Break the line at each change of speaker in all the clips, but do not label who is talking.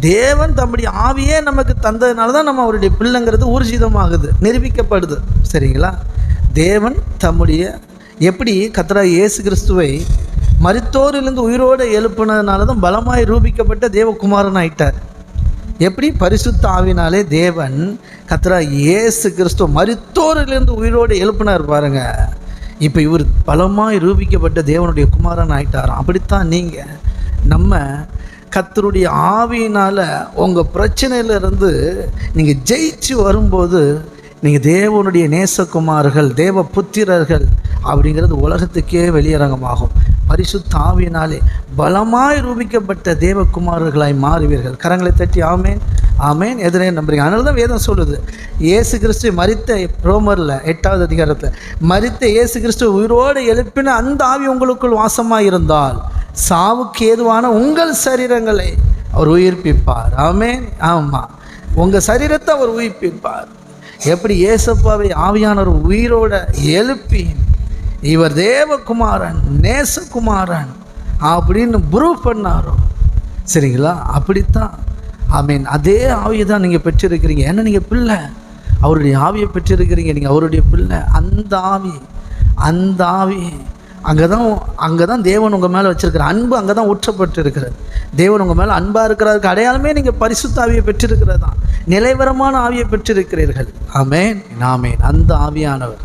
தேவன் தம்முடைய ஆவியே நமக்கு தந்ததுனால தான் நம்ம அவருடைய பிள்ளைங்கிறது ஊர்ஜிதமாகுது நிரூபிக்கப்படுது. சரிங்களா? தேவன் தம்முடைய எப்படி கத்ரா இயேசு கிறிஸ்துவை மருத்தோரிலிருந்து உயிரோடு எழுப்புனதுனால தான் பலமாய் ரூபிக்கப்பட்ட தேவகுமாரன் ஆயிட்டார் எப்படி? பரிசுத்த ஆவினாலே தேவன் கத்ரா இயேசு கிறிஸ்துவ மருத்தோரிலிருந்து உயிரோடு எழுப்பினார் பாருங்க. இப்போ இவர் பலமாய் ரூபிக்கப்பட்ட தேவனுடைய குமாரன் ஆயிட்டாராம் அப்படித்தான் நீங்கள் நம்ம கத்தருடைய ஆவியினால் உங்கள் பிரச்சனையிலிருந்து நீங்கள் ஜெயிச்சு வரும்போது நீங்கள் தேவனுடைய நேசகுமார்கள் தேவ புத்திரர்கள் அப்படிங்கிறது உலகத்துக்கே வெளியரங்கமாகும். பரிசுத்த ஆவியினாலே பலமாய் ரூபிக்கப்பட்ட தேவகுமாரர்களாய் மாறுவீர்கள். கரங்களை தட்டி ஆமேன் ஆமேன். எதிரே நம்புறீங்க. அதனால தான் வேதம் சொல்லுது. ஏசு கிறிஸ்து மறித்த ரோமரில் எட்டாவது அதிகாரத்தில் மறித்த ஏசு கிறிஸ்து உயிரோடு எழுப்பின அந்த ஆவி உங்களுக்குள் வாசமாக இருந்தால் சாவுக்கு ஏதுவான உங்கள் சரீரங்களை அவர் உயிர்ப்பிப்பார். ஆமே. ஆமாம் உங்கள் சரீரத்தை அவர் உயிர்ப்பிப்பார். எப்படி ஏசப்பாவை ஆவியானவர் உயிரோட எழுப்பி இவர் தேவகுமாரன் நேசகுமாரன் அப்படின்னு ப்ரூவ் பண்ணாரோ? சரிங்களா? அப்படித்தான். ஐ மீன் அதே ஆவியை தான் நீங்கள் பெற்றிருக்கிறீங்க. ஏன்னா நீங்கள் பிள்ளை? அவருடைய ஆவியை பெற்றிருக்கிறீங்க. நீங்கள் அவருடைய பிள்ளை. அந்த ஆவி அந்த ஆவி அங்கே தான் அங்கே தான் தேவன் உங்கள் மேலே வச்சிருக்கிற அன்பு அங்கே தான் ஊற்றப்பட்டு இருக்கிறது தேவன் உங்கள் மேலே அன்பாக இருக்கிறதுக்கு அடையாளமே நீங்கள் பரிசுத்த ஆவியை பெற்றிருக்கிறது தான். நிலைவரமான ஆவியை பெற்றிருக்கிறீர்கள். ஆமேன். ஆமேன். அந்த ஆவியானவர்.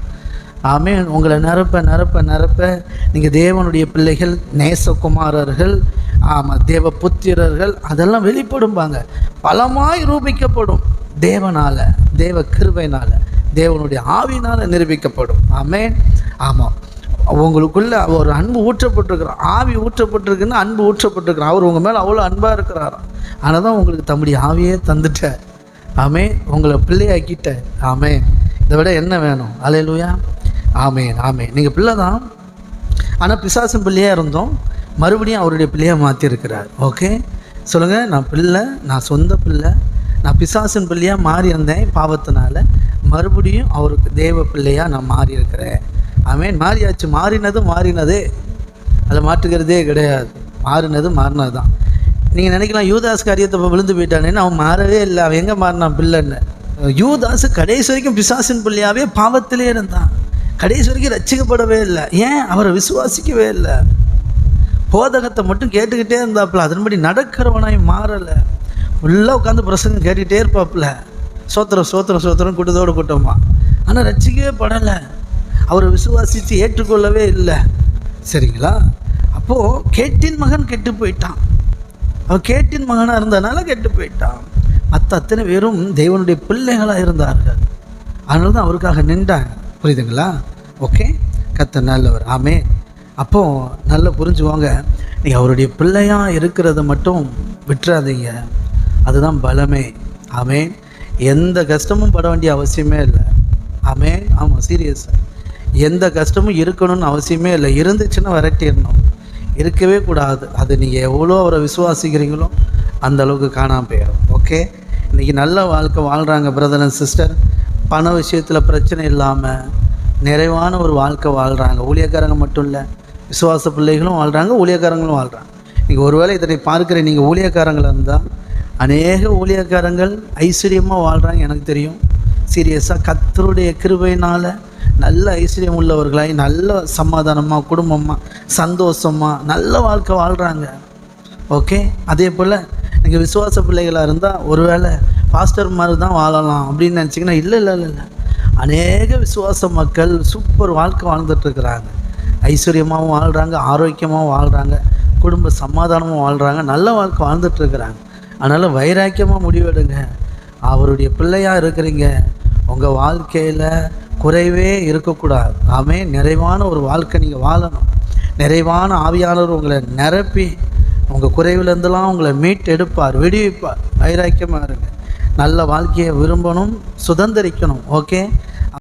ஆமேன். உங்களை நிரப்ப நிரப்ப நிரப்ப நீங்கள் தேவனுடைய பிள்ளைகள் நேசகுமாரர்கள் ஆமாம் தேவ புத்திரர்கள் அதெல்லாம் வெளிப்படும்பாங்க. பலமாய் ரூபிக்கப்படும் தேவனால் தேவ கிருபைனால் தேவனுடைய ஆவினால் நிரூபிக்கப்படும். ஆமேன். ஆமாம் உங்களுக்குள்ள ஒரு அன்பு ஊற்றப்பட்டிருக்கிறார் ஆவி ஊற்றப்பட்டிருக்குன்னு அன்பு ஊற்றப்பட்டிருக்கிறார் அவர் உங்கள் மேலே அவ்வளோ அன்பாக இருக்கிறார்? ஆனால் தான் உங்களுக்கு தம்முடைய ஆவியே தந்துட்டார். ஆமே உங்களை பிள்ளையாக்கிட்ட ஆமே இதை விட என்ன வேணும்? அலையலுயா ஆமே ஆமே நீங்கள் பிள்ளை தான் ஆனால் பிசாசன் பிள்ளையாக இருந்தோம். மறுபடியும் அவருடைய பிள்ளையாக மாற்றிருக்கிறார் ஓகே சொல்லுங்கள் நான் பிள்ளை நான் சொந்த பிள்ளை நான் பிசாசின் பிள்ளையாக மாறி இருந்தேன் பாவத்தினால. மறுபடியும் அவருக்கு தேவ பிள்ளையாக நான் மாறி இருக்கிறேன் அமேன் மாறியாச்சு மாறினது மாறினதே. அதில் மாற்றுக்கிறதே கிடையாது. மாறினது மாறினது தான் நீங்கள் நினைக்கலாம் யூதாஸ் காரியத்தை இப்போ விழுந்து போயிட்டானேன்னு அவன் மாறவே இல்லை. அவன் எங்கே மாறினான் பிள்ளைன்னு. யூதாஸ் கடைசி வரைக்கும் பிசாசின் பிள்ளையாவே பாவத்திலே இருந்தான். கடைசி வரைக்கும் ரட்சிக்கப்படவே இல்லை. ஏன்? அவரை விசுவாசிக்கவே இல்லை. போதகத்தை மட்டும் கேட்டுக்கிட்டே இருந்தாப்புல. அதன்படி நடக்கிறவனாய் மாறலை. ஃபுல்லாக உட்காந்து பிரசங்கம் கேட்டுக்கிட்டே இருப்பாப்புல. சோத்திரம் சோத்திரம் சோத்திரம் கூட்டத்தோடு கூட்டமா. ஆனால் ரச்சிக்கவே படலை. அவரை விசுவாசித்து ஏற்றுக்கொள்ளவே இல்லை. சரிங்களா? அப்போது கேட்டின் மகன் கெட்டு போயிட்டான். அவன் கேட்டின் மகனாக இருந்ததுனால கெட்டு போயிட்டான். மற்ற அத்தனை பேரும் தேவனுடைய பிள்ளைகளாக இருந்தார்கள். அதனால தான் அவருக்காக நின்றாங்க. புரியுதுங்களா? ஓகே கத்த நல்லவர். ஆமே அப்போது நல்லா புரிஞ்சுவாங்க நீங்கள் அவருடைய பிள்ளையாக இருக்கிறத மட்டும் விட்டுறாதீங்க. அதுதான் பலமே. ஆமே எந்த கஷ்டமும் பட வேண்டிய அவசியமே இல்லை. ஆமே ஆமாம் சீரியஸாக எந்த கஷ்டமும் இருக்கணும்னு அவசியமே இல்லை. இருந்துச்சுன்னா விரட்டிடணும். இருக்கவே கூடாது. அது நீங்கள் எவ்வளோ அவரை விசுவாசிக்கிறீங்களோ அந்த அளவுக்கு காணாமல் போயிடும். ஓகே இன்றைக்கி நல்ல வாழ்க்கை வாழ்கிறாங்க பிரதர் அண்ட் சிஸ்டர் பண விஷயத்தில் பிரச்சனை இல்லாமல் நிறைவான ஒரு வாழ்க்கை வாழ்கிறாங்க ஊழியக்காரங்க மட்டும் இல்லை. விசுவாச பிள்ளைகளும் வாழ்கிறாங்க ஊழியக்காரங்களும் வாழ்கிறாங்க நீங்கள் ஒருவேளை இதனை பார்க்குற நீங்கள் ஊழியக்காரங்களாக இருந்தால் அநேக ஊழியக்காரங்கள் ஐஸ்வர்யமாக வாழ்கிறாங்க எனக்கு தெரியும். சீரியஸாக கத்தருடைய கிருபையினால் நல்ல ஐஸ்வர்யம் உள்ளவர்களாய் நல்ல சமாதானமாக குடும்பமாக சந்தோஷமாக நல்ல வாழ்க்கை வாழ்கிறாங்க ஓகே அதே போல் நீங்கள் விசுவாச பிள்ளைகளாக இருந்தால் ஒருவேளை பாஸ்டர் மாதிரி தான் வாழலாம் அப்படின்னு நினச்சிங்கன்னா இல்லை இல்லை இல்லை இல்லை. அநேக விசுவாச மக்கள் சூப்பர் வாழ்க்கை வாழ்ந்துட்டுருக்குறாங்க ஐஸ்வர்யமாகவும் வாழ்கிறாங்க ஆரோக்கியமாகவும் வாழ்கிறாங்க குடும்ப சமாதானமும் வாழ்கிறாங்க நல்ல வாழ்க்கை வாழ்ந்துட்டுருக்குறாங்க அதனால் வைராக்கியமாக முடிவெடுங்க. அவருடைய பிள்ளையாக இருக்கிறீங்க. உங்கள் வாழ்க்கையில் குறைவே இருக்கக்கூடாது. ஆமே நிறைவான ஒரு வாழ்க்கை நீங்கள் வாழணும். நிறைவான ஆவியாளர் உங்களை நிரப்பி உங்கள் குறைவிலேருந்துலாம் உங்களை மீட் எடுப்பார் விடுவிப்பார். வைராக்கியமாக இருங்க. நல்ல வாழ்க்கையை விரும்பணும் சுதந்திரிக்கணும். ஓகே